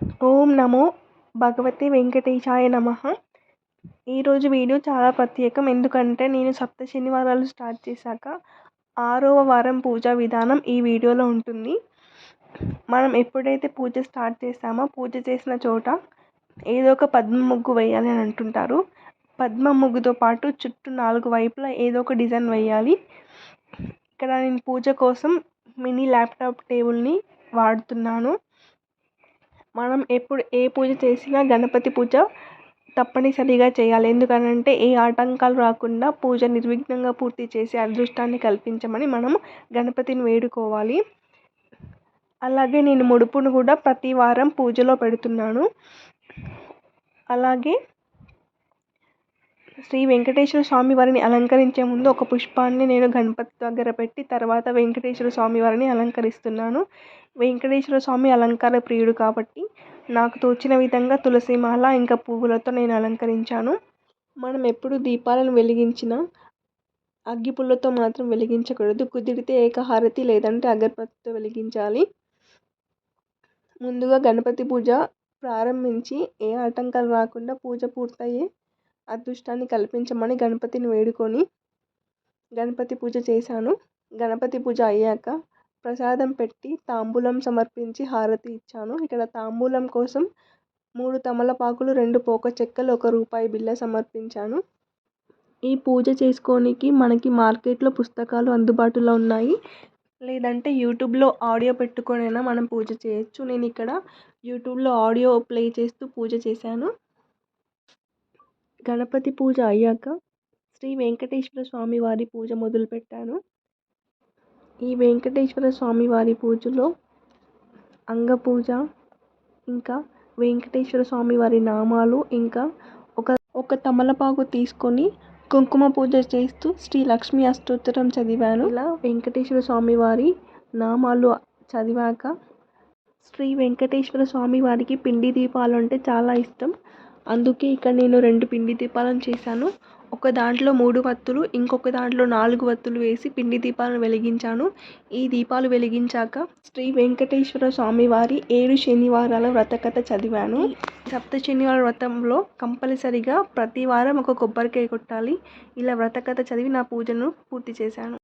ఓం నమో భగవతి వెంకటేశాయ నమ. ఈరోజు వీడియో చాలా ప్రత్యేకం. ఎందుకంటే నేను సప్త శనివారాలు స్టార్ట్ చేశాక ఆరవ వారం పూజా విధానం ఈ వీడియోలో ఉంటుంది. మనం ఎప్పుడైతే పూజ స్టార్ట్ చేస్తామో పూజ చేసిన చోట ఏదో ఒక పద్మ ముగ్గు వేయాలి అని అంటుంటారు. పద్మ ముగ్గుతో పాటు చుట్టూ నాలుగు వైపులా ఏదో ఒక డిజైన్ వేయాలి. ఇక్కడ నేను పూజ కోసం మినీ ల్యాప్టాప్ టేబుల్ని వాడుతున్నాను. మనం ఎప్పుడు ఏ పూజ చేసినా గణపతి పూజ తప్పనిసరిగా చేయాలి. ఎందుకనంటే ఏ ఆటంకాలు రాకుండా పూజ నిర్విఘ్నంగా పూర్తి చేసి అదృష్టాన్ని కల్పించమని మనం గణపతిని వేడుకోవాలి. అలాగే నేను ముడుపును కూడా ప్రతి వారం పూజలో పెడుతున్నాను. అలాగే శ్రీ వెంకటేశ్వర స్వామి వారిని అలంకరించే ముందు ఒక పుష్పాన్ని నేను గణపతి దగ్గర పెట్టి తర్వాత వెంకటేశ్వర స్వామి వారిని అలంకరిస్తున్నాను. వెంకటేశ్వర స్వామి అలంకార ప్రియుడు కాబట్టి నాకు తోచిన విధంగా తులసి మాల ఇంకా పువ్వులతో నేను అలంకరించాను. మనం ఎప్పుడు దీపాలను వెలిగించిన అగ్గిపుల్లతో మాత్రం వెలిగించకూడదు. కుదిరితే ఏకహారతి లేదంటే అగరబత్తితో వెలిగించాలి. ముందుగా గణపతి పూజ ప్రారంభించి ఏ ఆటంకాలు రాకుండా పూజ పూర్తయ్యే అదృష్టాన్ని కల్పించమని గణపతిని వేడుకొని గణపతి పూజ చేశాను. గణపతి పూజ అయ్యాక ప్రసాదం పెట్టి తాంబూలం సమర్పించి హారతి ఇచ్చాను. ఇక్కడ తాంబూలం కోసం మూడు తమలపాకులు రెండు పోక చెక్కలు ఒక రూపాయి బిళ్ళ సమర్పించాను. ఈ పూజ చేసుకోనికి మనకి మార్కెట్లో పుస్తకాలు అందుబాటులో ఉన్నాయి. లేదంటే యూట్యూబ్లో ఆడియో పెట్టుకొనైనా మనం పూజ చేయొచ్చు. నేను ఇక్కడ యూట్యూబ్లో ఆడియో ప్లే చేస్తూ పూజ చేశాను. గణపతి పూజ అయ్యాక శ్రీ వెంకటేశ్వర స్వామి వారి పూజ మొదలుపెట్టాను ఈ వెంకటేశ్వర స్వామి వారి పూజలో అంగపూజ ఇంకా వెంకటేశ్వర స్వామి వారి నామాలు ఇంకా ఒక ఒక తమలపాకు తీసుకొని కుంకుమ పూజ చేస్తూ శ్రీ లక్ష్మీ అష్టోత్తరం చదివాను. ఇలా వెంకటేశ్వర స్వామి వారి నామాలు చదివాక శ్రీ వెంకటేశ్వర స్వామి వారికి పిండి దీపాలు అంటే చాలా ఇష్టం. అందుకే ఇక్కడ నేను రెండు పిండి దీపాలను చేశాను. ఒక దాంట్లో మూడు వత్తులు ఇంకొక దాంట్లో నాలుగు వత్తులు వేసి పిండి దీపాలను వెలిగించాను. ఈ దీపాలు వెలిగించాక శ్రీ వెంకటేశ్వర స్వామి వారి ఏడు శనివారాల వ్రతకథ చదివాను. సప్త శనివారం వ్రతంలో కంపల్సరిగా ప్రతి వారం ఒక కొబ్బరికాయ కొట్టాలి. ఇలా వ్రతకథ చదివి నా పూజను పూర్తి చేశాను.